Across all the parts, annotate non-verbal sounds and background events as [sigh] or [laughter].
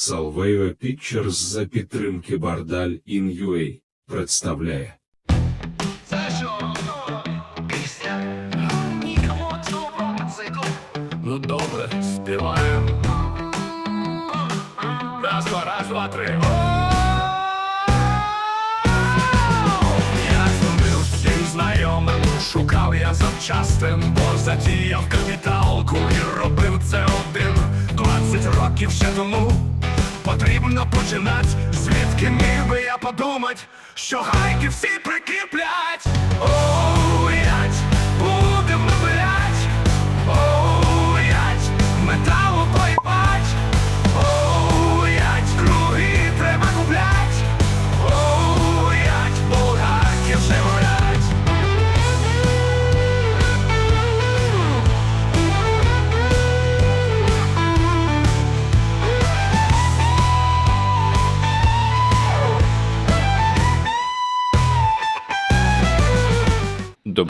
Salveo Pictures за підтримки Бардаль In.UA представляє. Ну добре, співаємо. Раз, два, раз, два, три. Я дзвонив всім знайомим, шукав я запчастин, бо затіяв капіталку і робив це один. Двадцять років ще тому потрібно починати. Звідки міг би я подумать, що гайки всі прикріплять?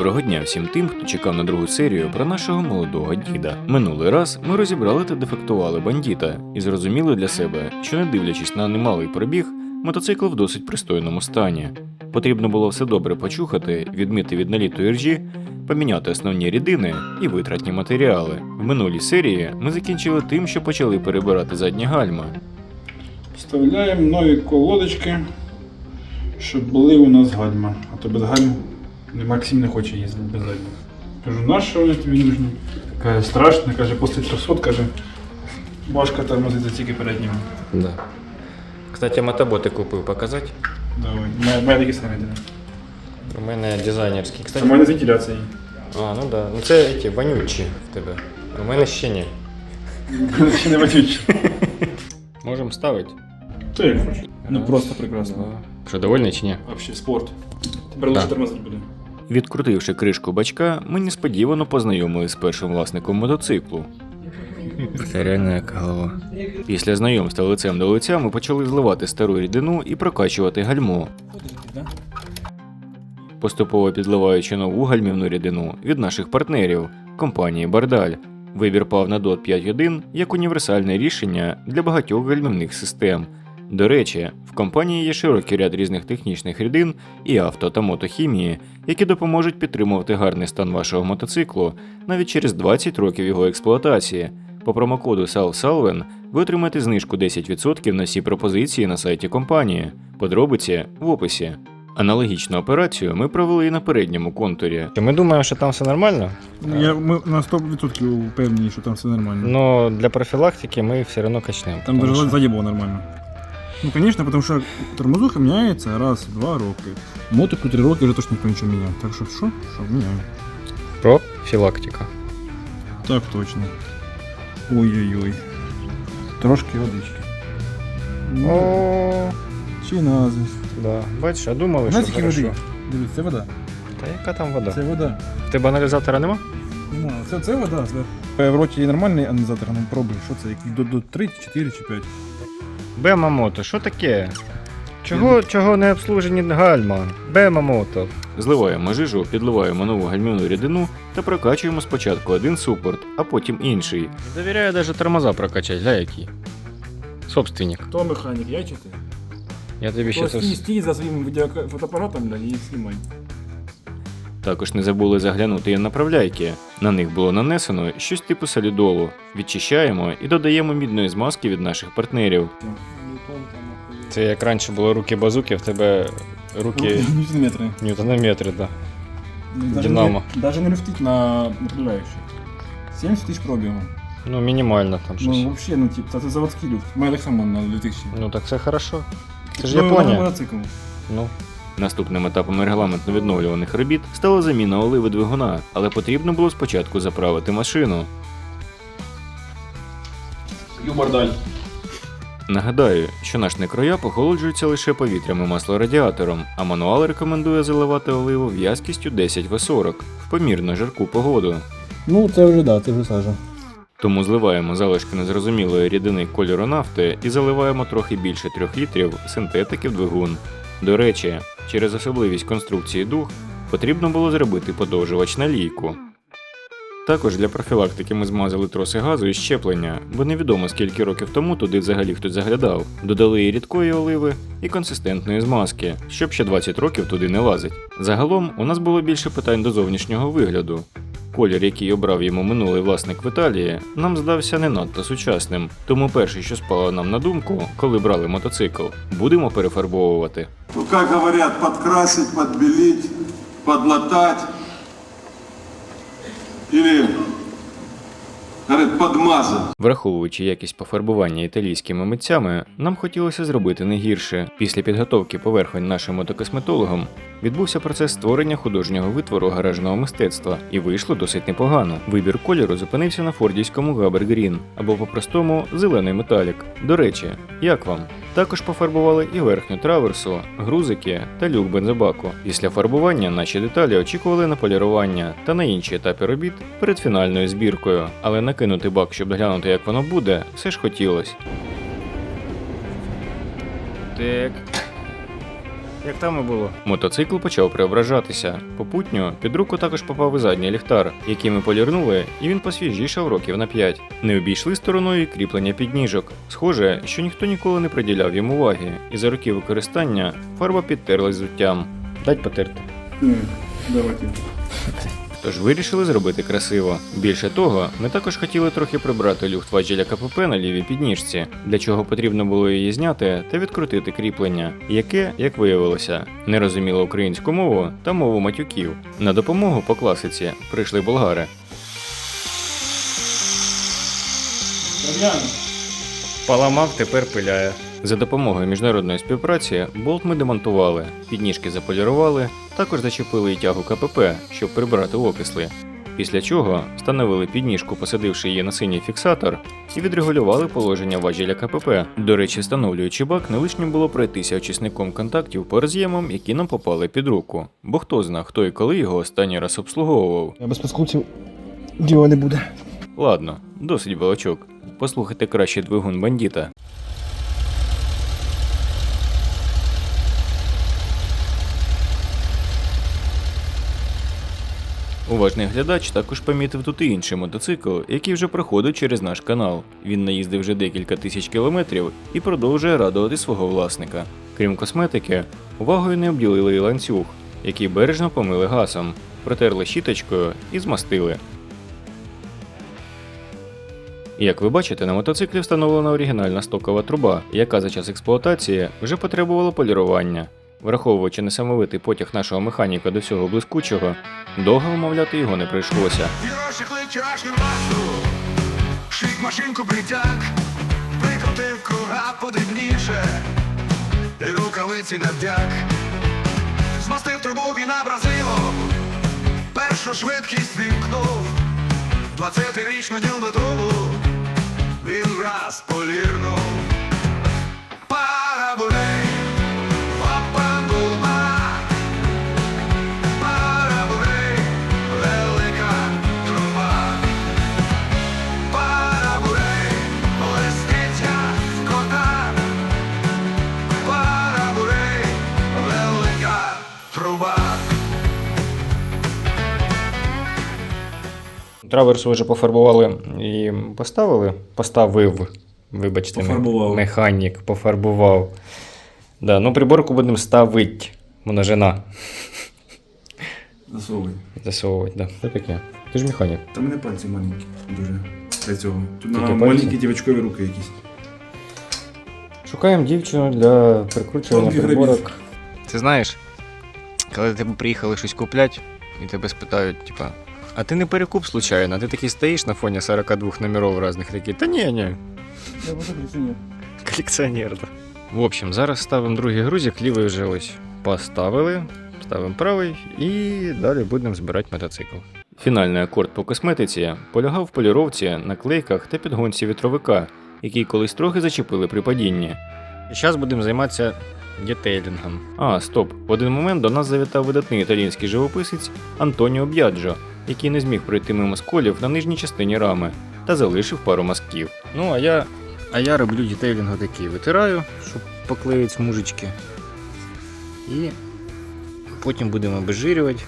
Доброго дня всім тим, хто чекав на другу серію про нашого молодого діда. Минулий раз ми розібрали та дефектували бандіта і зрозуміли для себе, що не дивлячись на немалий пробіг, мотоцикл в досить пристойному стані. Потрібно було все добре почухати, відмити від налітої ржі, поміняти основні рідини і витратні матеріали. В минулій серії ми закінчили тим, що почали перебирати задні гальма. Вставляємо нові колодочки, щоб були у нас гальма. А то без гальм не- Максим не хоче їздити без гальм. Кажу, на що вони тобі нужні? Каже, страшно, каже, після 300, каже, важко тормозити тільки передніми. Да. Кстати, мотоботи купив показати. Давай. Має, має такі самі. У мене дизайнерський. Це мене з вентиляцією. А, ну да. Ну це ті вонючі в тебе. У мене ще ні. Ще не ватючі. [laughs] Можемо ставити. То як хочеш. Ну просто прекрасно. Що, довольний чи ні? Вообще спорт. Тепер лучше Так. тормозити буде. Відкрутивши кришку бачка, ми несподівано познайомилися з першим власником мотоциклу. Це реально як голова. Після знайомства лицем до лиця ми почали зливати стару рідину і прокачувати гальмо, поступово підливаючи нову гальмівну рідину від наших партнерів компанії Бардаль. Вибір пав на DOT 5.1 як універсальне рішення для багатьох гальмівних систем. До речі, в компанії є широкий ряд різних технічних рідин і авто та мотохімії, які допоможуть підтримувати гарний стан вашого мотоциклу навіть через 20 років його експлуатації. По промокоду SALVSALVEN ви отримаєте знижку 10% на всі пропозиції на сайті компанії. Подробиці в описі. Аналогічну операцію ми провели і на передньому контурі. Ми думаємо, що там все нормально, Я, ми на 100% впевнені, що там все нормально. але для профілактики ми все одно качнемо. Там даже що- было нормально. Ну, конечно, потому что тормозуха меняется раз в два роки. Мотику три роки вже точно ніхто нічого міняв. Так що що? Що міняємо. Профілактика. Так точно. Ой-ой-ой. Трошки водички. О, чи нази. да. Бачиш, а думали, Знаєте, що хорошо. води? Дивись, це вода. Та яка там вода? Це вода. В тебе аналізатора нема? Ну, це, це вода зверху. В роті нормальний аналізатор, ну пробуй, що це, який до, до 3, 4 чи 5. Бемамото, що таке? Чого, чого не обслужені гальма? Бемамото. Зливаємо жижу, підливаємо нову гальмівну рідину та прокачуємо спочатку один супорт, а потім інший. Не довіряю навіть тормоза прокачати, гля який. Собственник. Хто механік, я чи ти? Я тобі ще Стій, стій за своїм відео- фотоапаратом да, і знімай. Також не забули заглянути і направляйки. На них було нанесено щось типу солідолу. Відчищаємо і додаємо мідної змазки від наших партнерів. Це як раніше було руки базуки, в тебе руки Ньютон-метри. ньютонометри, да. Даже Динамо. Не, даже не люфтить на направляющий. 70 тисяч пробігу. Ну, мінімально там щось. Ну, вообще, ну, типа, це заводський люфт. Мене так само на 2000. Ну так це хорошо. Це ж Ну, Японія. мотоцикл. Ну, Наступним етапом регламентно відновлюваних робіт стала заміна оливи двигуна, але потрібно було спочатку заправити машину. Нагадаю, що наш некрояп охолоджується лише повітрям і маслорадіатором, а мануал рекомендує заливати оливу в'язкістю 10В40 в помірно жарку погоду. Ну, це вже да, це вже сажа. Тому зливаємо залишки незрозумілої рідини кольору нафти і заливаємо трохи більше 3 літрів синтетики в двигун. До речі, через особливість конструкції дух потрібно було зробити подовжувач на лійку. Також для профілактики ми змазали троси газу і щеплення, бо невідомо скільки років тому туди взагалі хтось заглядав. Додали і рідкої оливи, і консистентної змазки, щоб ще 20 років туди не лазить. Загалом у нас було більше питань до зовнішнього вигляду. Колір, який обрав йому минулий власник в Італії, нам здався не надто сучасним. Тому перше, що спало нам на думку, коли брали мотоцикл, будемо перефарбовувати. Ну, как говорят, подкрасить, подбелить, подлатать. Или, подмазать. Враховуючи якість пофарбування італійськими митцями, нам хотілося зробити не гірше. Після підготовки поверхонь нашим мотокосметологом відбувся процес створення художнього витвору гаражного мистецтва, і вийшло досить непогано. Вибір кольору зупинився на фордівському Габер Грін або по-простому зелений металік. До речі, як вам? Також пофарбували і верхню траверсу, грузики та люк бензобаку. Після фарбування наші деталі очікували на полірування та на інші етапи робіт перед фінальною збіркою, але накинути бак, щоб глянути, як воно буде, все ж хотілося. Так. Як там і було? Мотоцикл почав преображатися. Попутньо під руку також попав і задній ліхтар, який ми полірнули, і він посвіжішав років на 5. Не обійшли стороною кріплення підніжок. Схоже, що ніхто ніколи не приділяв їм уваги, і за роки використання фарба підтерлась зуттям. Дать потерти. Ні, давайте. Тож вирішили зробити красиво. Більше того, ми також хотіли трохи прибрати люфт важеля КПП на лівій підніжці, для чого потрібно було її зняти та відкрутити кріплення, яке, як виявилося, не розуміло українську мову та мову матюків. На допомогу по класиці прийшли болгари. Дам'ян, Поламав, тепер пиляє. За допомогою міжнародної співпраці болт ми демонтували, підніжки заполірували, також зачепили і тягу КПП, щоб прибрати окисли. Після чого встановили підніжку, посадивши її на синій фіксатор, і відрегулювали положення важеля КПП. До речі, встановлюючи бак, не лишнім було пройтися очисником контактів по роз'ємам, які нам попали під руку. Бо хто зна, хто і коли його останній раз обслуговував. Я Без паскудців діла не буде. Ладно, досить балачок. Послухайте краще двигун бандіта. Уважний глядач також помітив тут і інший мотоцикл, який вже проходить через наш канал. Він наїздив вже декілька тисяч кілометрів і продовжує радувати свого власника. Крім косметики, увагою не обділили і ланцюг, який бережно помили гасом, протерли щіточкою і змастили. Як ви бачите, на мотоциклі встановлена оригінальна стокова труба, яка за час експлуатації вже потребувала полірування. Враховуючи несамовитий потяг нашого механіка до всього блискучого, довго вмовляти його не прийшлося. Машинку круга подрібніше, і рукавиці навдяг, змастив трубу він абразивом, першу швидкість вімкнув, 20-річну діл трубу, він раз полірнув. Параболей, папандума, Парабурей, велика труба. Парабурей, листиться в кота. Парабурей, велика труба. Траверсу вже пофарбували і поставили. Поставив. Вибачте, Пофарбував. механік, пофарбував. Да, ну приборку будемо ставити. Множина. засовуй. Засовувати, да. Що таке? Ти ж механік. Та мене пальці маленькі, дуже. Для цього. Тут Тільки на пальці? маленькі дівчаткові руки якісь. Шукаємо дівчину для прикручування приборок. Ти знаєш, коли до тебе приїхали щось куплять, і тебе спитають, типа, а ти не перекуп случайно, ти такий стоїш на фоні 42 номеров різних такий, та ні, ні. Я колекціонер. Колекціонер, да. В общем, зараз ставимо другий грузик, лівий вже ось поставили, ставимо правий і далі будемо збирати мотоцикл. Фінальний акорд по косметиці полягав в поліровці, наклейках та підгонці вітровика, який колись трохи зачепили при падінні. І зараз будемо займатися детейлінгом. А, стоп. В один момент до нас завітав видатний італійський живописець Антоніо Б'яджо, який не зміг пройти мимо сколів на нижній частині рами та залишив пару мазків. Ну, а я, а я роблю детейлінг такий. Витираю, щоб поклеїть смужечки. І потім будемо обезжирювати.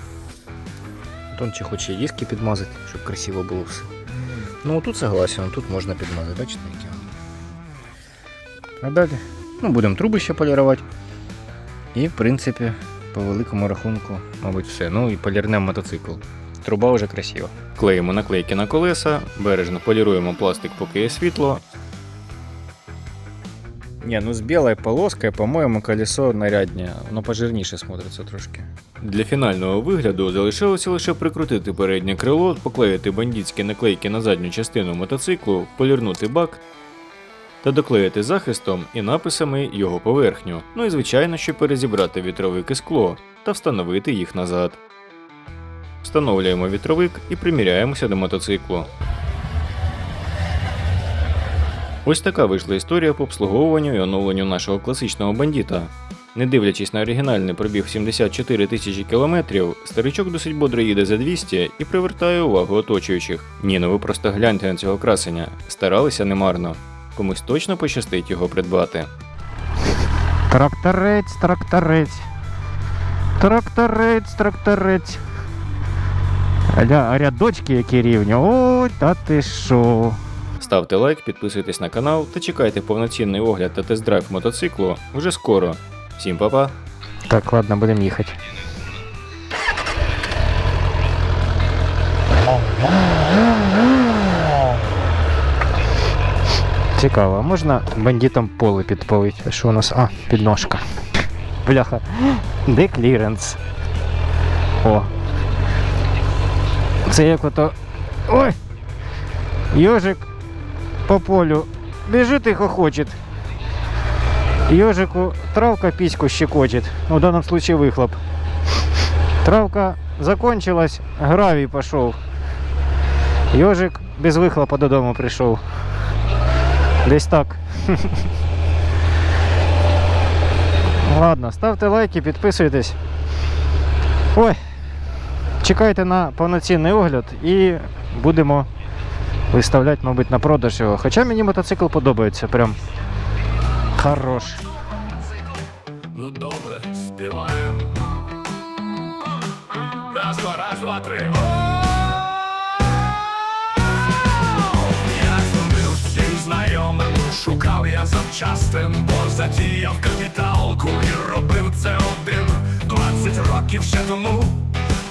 Антон чи хоче диски підмазати, щоб красиво було все. Ну тут согласен, тут можна підмазати, бачите, які. А далі, ну, будемо труби ще полірувати. І, в принципі, по великому рахунку, мабуть, все. Ну і полірнемо мотоцикл. Труба вже красива. Клеїмо наклейки на колеса, бережно поліруємо пластик, поки є світло, Не, ну з білою полоскою, по-моєму, колесо нарядне. Воно пожирніше смотриться трошки. Для фінального вигляду залишилося лише прикрутити переднє крило, поклеїти бандитські наклейки на задню частину мотоциклу, полірнути бак та доклеїти захистом і написами його поверхню. Ну і звичайно, що перезібрати вітровик і скло та встановити їх назад. Встановлюємо вітровик і приміряємося до мотоциклу. Ось така вийшла історія по обслуговуванню і оновленню нашого класичного бандіта. Не дивлячись на оригінальний пробіг 74 тисячі кілометрів, старичок досить бодро їде за 200 і привертає увагу оточуючих. Ні, ну ви просто гляньте на цього красення. Старалися немарно. Комусь точно пощастить його придбати. Тракторець, тракторець. Тракторець, тракторець. Рядочки які рівні. Ой, та ти що. Ставте лайк, підписуйтесь на канал та чекайте повноцінний огляд та тест-драйв мотоциклу вже скоро. Всім па-па! Так, ладно, будемо їхати. Цікаво, а можна бандитам поле підпалити? Що у нас? А, підножка. Бляха. [gasps] Де кліренс? О. Це як ото. Ой! Йожик по полю біжить і хохочет. Ежику травка письку щекочет, в данном случае выхлоп. Травка закончилась, гравий пошел. Ежик без выхлопа додому прийшов. Десь так. [laughs] Ладно, ставте лайки, підписуйтесь. Ой, чекайте на повноцінний огляд і будемо виставляти, мабуть, на продаж його. Хоча мені мотоцикл подобається, прям хорош. Ну добре, співаємо. Раз, два, раз, два, три. Я дзвонив всім знайомим, шукав я запчастин, бо затіяв капіталку і робив це один. 20 років ще тому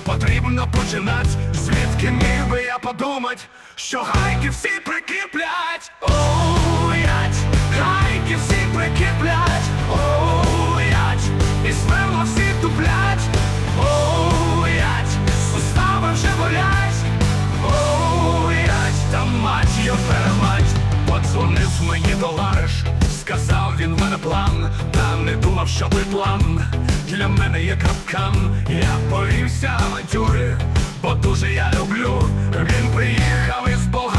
потрібно починати. Звідки міг би я подумать, що гайки всі прикріплять. Оять, гайки всі прикріплять. Оять, і сверло всі туплять. Оять, сустави вже болять. Оять, та мать його перемать. Подзвонив мені товариш, сказав він мене план, та не думав, що план для мене є капкан. Я повівся авантюри, бо дуже я люблю. Він приїхав із болгаркою,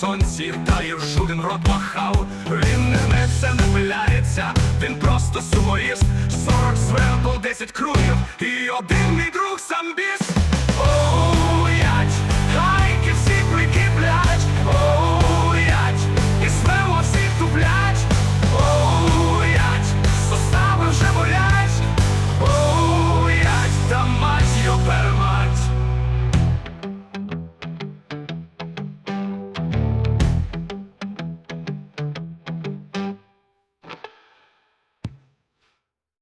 сонці, та жоден жуден рот махав. Він не гнеться, не пиляється, він просто сумоїст. 40 свербл, 10 кругів, і один мій друг сам біс.